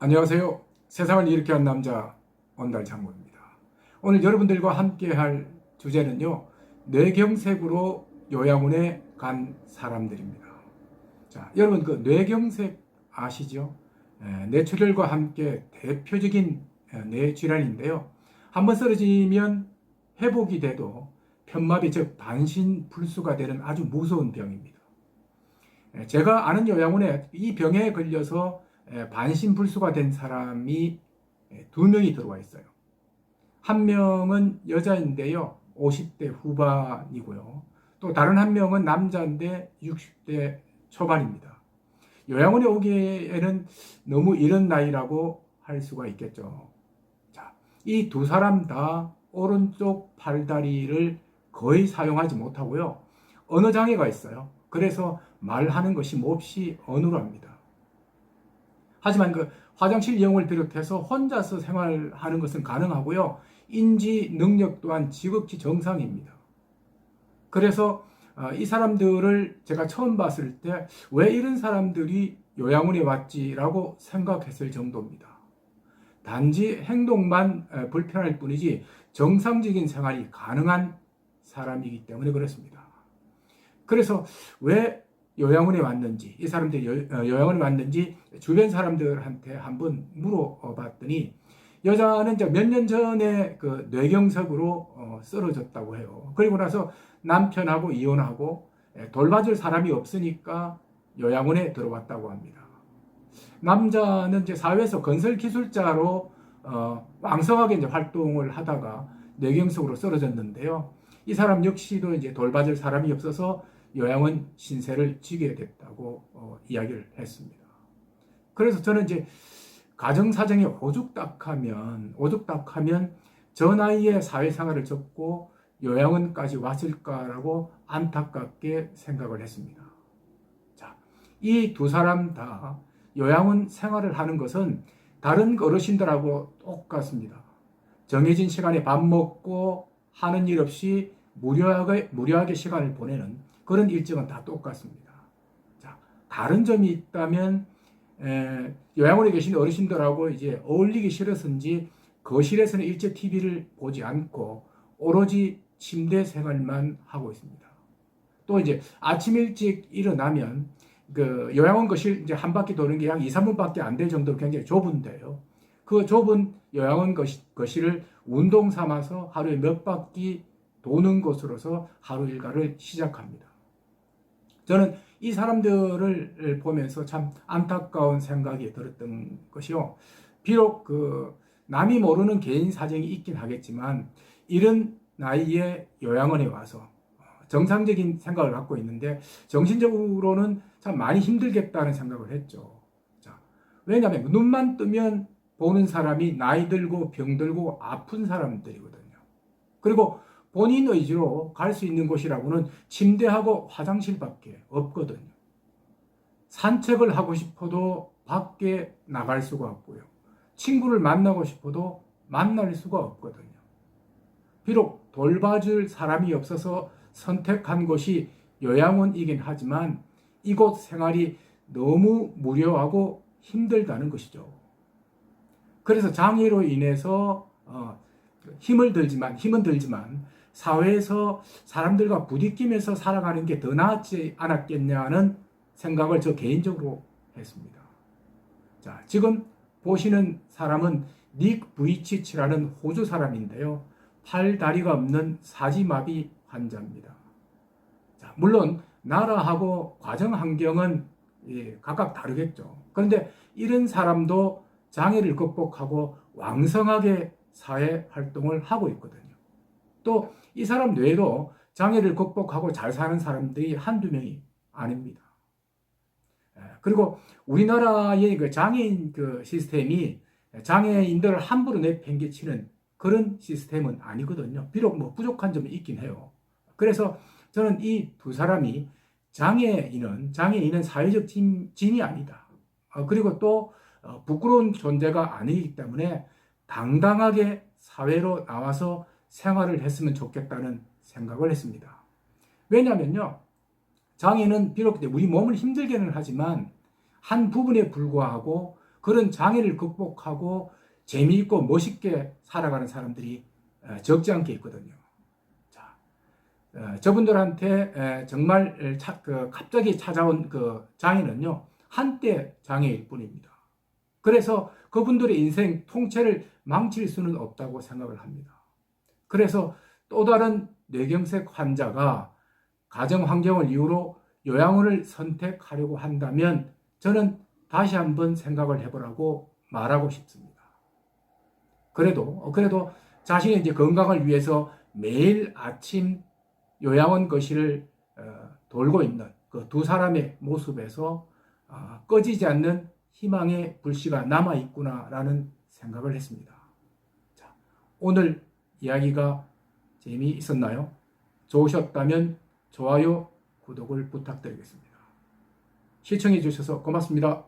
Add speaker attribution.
Speaker 1: 안녕하세요. 세상을 이렇게 한 남자 원달 장모입니다. 오늘 여러분들과 함께 할 주제는요. 뇌경색으로 요양원에 간 사람들입니다. 자, 여러분 그 뇌경색 아시죠? 에, 뇌출혈과 함께 대표적인 에, 뇌질환인데요. 한번 쓰러지면 회복이 돼도 편마비 즉 반신 불수가 되는 아주 무서운 병입니다. 에, 제가 아는 요양원에 이 병에 걸려서 에, 반신불수가 된 사람이 에, 두 명이 들어와 있어요. 한 명은 여자인데요. 50대 후반이고요. 또 다른 한 명은 남자인데 60대 초반입니다. 요양원에 오기에는 너무 이른 나이라고 할 수가 있겠죠. 자, 이 두 사람 다 오른쪽 팔다리를 거의 사용하지 못하고요. 언어 장애가 있어요. 그래서 말하는 것이 몹시 어눌합니다. 하지만 그 화장실 이용을 비롯해서 혼자서 생활하는 것은 가능하고요. 인지 능력 또한 지극히 정상입니다. 그래서 어, 이 사람들을 제가 처음 봤을 때 왜 이런 사람들이 요양원에 왔지라고 생각했을 정도입니다. 단지 행동만 에, 불편할 뿐이지 정상적인 생활이 가능한 사람이기 때문에 그렇습니다. 그래서 왜 요양원에 왔는지, 이 사람들이 요, 어, 요양원에 왔는지 주변 사람들한테 한번 물어봤더니 여자는 몇 년 전에 그 뇌경색으로 어, 쓰러졌다고 해요. 그리고 나서 남편하고 이혼하고 예, 돌봐줄 사람이 없으니까 요양원에 들어왔다고 합니다. 남자는 이제 사회에서 건설 기술자로 어, 왕성하게 이제 활동을 하다가 뇌경색으로 쓰러졌는데요. 이 사람 역시도 이제 돌봐줄 사람이 없어서 요양원 신세를 지게 됐다고 어, 이야기를 했습니다. 그래서 저는 이제 가정 사정이 오죽닥하면 오죽닥하면 저 나이에 사회생활을 접고 요양원까지 왔을까라고 안타깝게 생각을 했습니다. 자, 이 두 사람 다 요양원 생활을 하는 것은 다른 어르신들하고 똑같습니다. 정해진 시간에 밥 먹고 하는 일 없이 무료하게, 무료하게 시간을 보내는 그런 일정은 다 똑같습니다. 자, 다른 점이 있다면 에, 요양원에 계신 어르신들하고 이제 어울리기 싫어서인지 거실에서는 일제 TV를 보지 않고 오로지 침대 생활만 하고 있습니다. 또 이제 아침 일찍 일어나면 그 요양원 거실 이제 한 바퀴 도는 게한 2, 3분밖에 안 될 정도로 굉장히 좁은데요. 그 좁은 요양원 거실, 거실을 운동 삼아서 하루에 몇 바퀴 도는 것으로서 하루 일과를 시작합니다. 저는 이 사람들을 보면서 참 안타까운 생각이 들었던 것이요. 비록 그 남이 모르는 개인 사정이 있긴 하겠지만 이런 나이에 요양원에 와서 정상적인 생각을 갖고 있는데 정신적으로는 참 많이 힘들겠다는 생각을 했죠. 자, 왜냐하면 눈만 뜨면 보는 사람이 나이 들고 병 들고 아픈 사람들이거든요. 그리고 본인 의지로 갈 수 있는 곳이라고는 침대하고 화장실밖에 없거든요. 산책을 하고 싶어도 밖에 나갈 수가 없고요. 친구를 만나고 싶어도 만날 수가 없거든요. 비록 돌봐줄 사람이 없어서 선택한 곳이 요양원이긴 하지만 이곳 생활이 너무 무료하고 힘들다는 것이죠. 그래서 장애로 인해서 어, 힘을 들지만 힘은 들지만 사회에서 사람들과 부딪히면서 살아가는 게더 낫지 않았겠냐는 생각을 저 개인적으로 했습니다. 자, 지금 보시는 사람은 닉 부이치치라는 호주 사람인데요. 팔 다리가 없는 사지마비 환자입니다. 자, 물론 나라하고 과정 환경은 예, 각각 다르겠죠. 그런데 이런 사람도 장애를 극복하고 왕성하게 사회 활동을 하고 있거든요. 또 이 사람 외에도 장애를 극복하고 잘 사는 사람들이 한두 명이 아닙니다. 예, 그리고 우리나라의 그 장애인 그 시스템이 장애인들을 함부로 내팽개치는 그런 시스템은 아니거든요. 비록 뭐 부족한 점이 있긴 해요. 그래서 저는 이 두 사람이 장애인은 장애인은 사회적 진, 진이 아니다. 어, 그리고 또 어, 부끄러운 존재가 아니기 때문에 당당하게 사회로 나와서 생활을 했으면 좋겠다는 생각을 했습니다. 왜냐면요. 장애는 비록 우리 몸을 힘들게는 하지만 한 부분에 불과하고 그런 장애를 극복하고 재미있고 멋있게 살아가는 사람들이 어, 적지 않게 있거든요. 자, 어, 저분들한테 에, 정말 차- 그 갑자기 찾아온 그 장애는요 한때 장애일 뿐입니다. 그래서 그분들의 인생 통째를 망칠 수는 없다고 생각을 합니다. 그래서 또 다른 뇌경색 환자가 가정 환경을 이유로 요양원을 선택하려고 한다면 저는 다시 한번 생각을 해보라고 말하고 싶습니다. 그래도 그래도 자신의 이제 건강을 위해서 매일 아침 요양원 거실을 어, 돌고 있는 그 두 사람의 모습에서 아, 꺼지지 않는 희망의 불씨가 남아 있구나라는 생각을 했습니다. 자, 오늘 이야기가 재미있었나요? 좋으셨다면 좋아요, 구독을 부탁드리겠습니다. 시청해 주셔서 고맙습니다.